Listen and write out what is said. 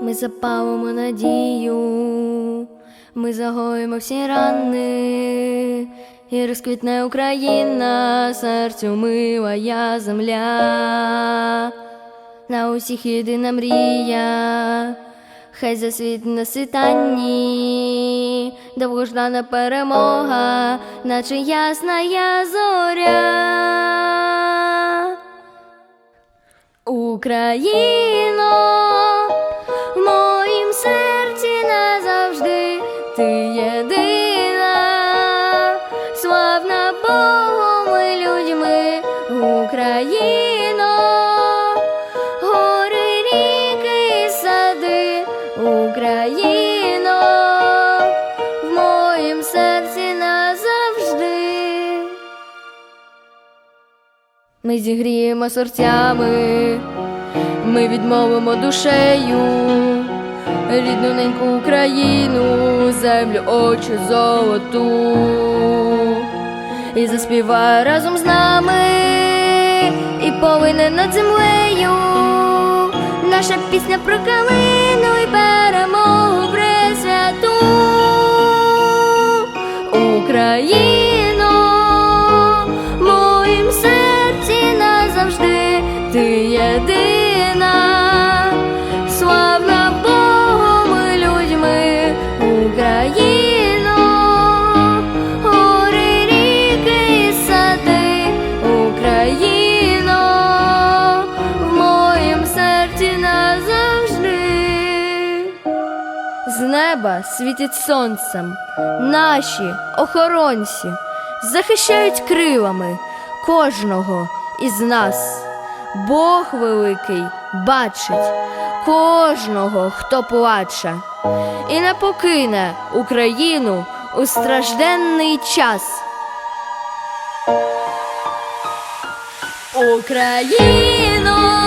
Ми запалимо надію, ми загоїмо всі рани, і розквітне Україна, серцю мила я земля, на усіх єдина мрія, хай засвіт на світанні, довгождана перемога, наче ясна я зоря. Україно, Україно, в моїм серці назавжди. Ми зігріємо серцями, ми відмовимо душею рідну неньку Україну, землю очі золоту, і заспіває разом з нами, і повинен над землею, наша пісня про калину і перемогу Україно, моїм серці назавжди ти єдина, З неба світить сонцем, наші охоронці захищають крилами кожного із нас. Бог великий бачить кожного, хто плаче, і не покине Україну у стражденний час. Україна!